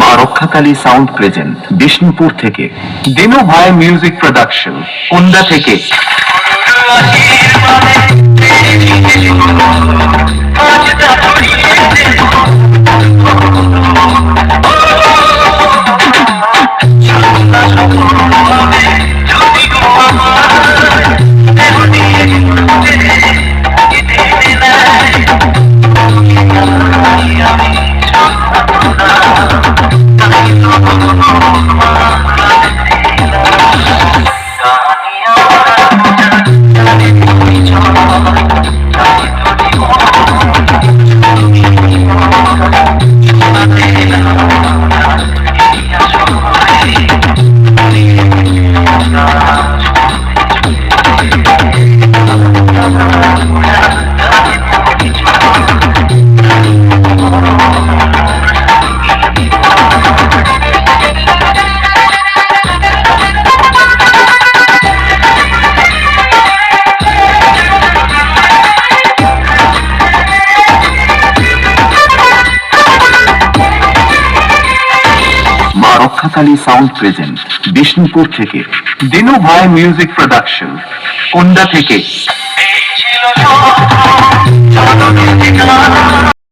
মা Rakshakali sound present Bishnupur থেকে দিনু ভাই মিউজিক প্রোডাকশন কুন্দা থেকে। রক্ষাকালী সাউন্ড প্রেজেন্ট বিষ্ণুপুর থেকে। দিনু ভাই মিউজিক প্রোডাকশন কুন্দা থেকে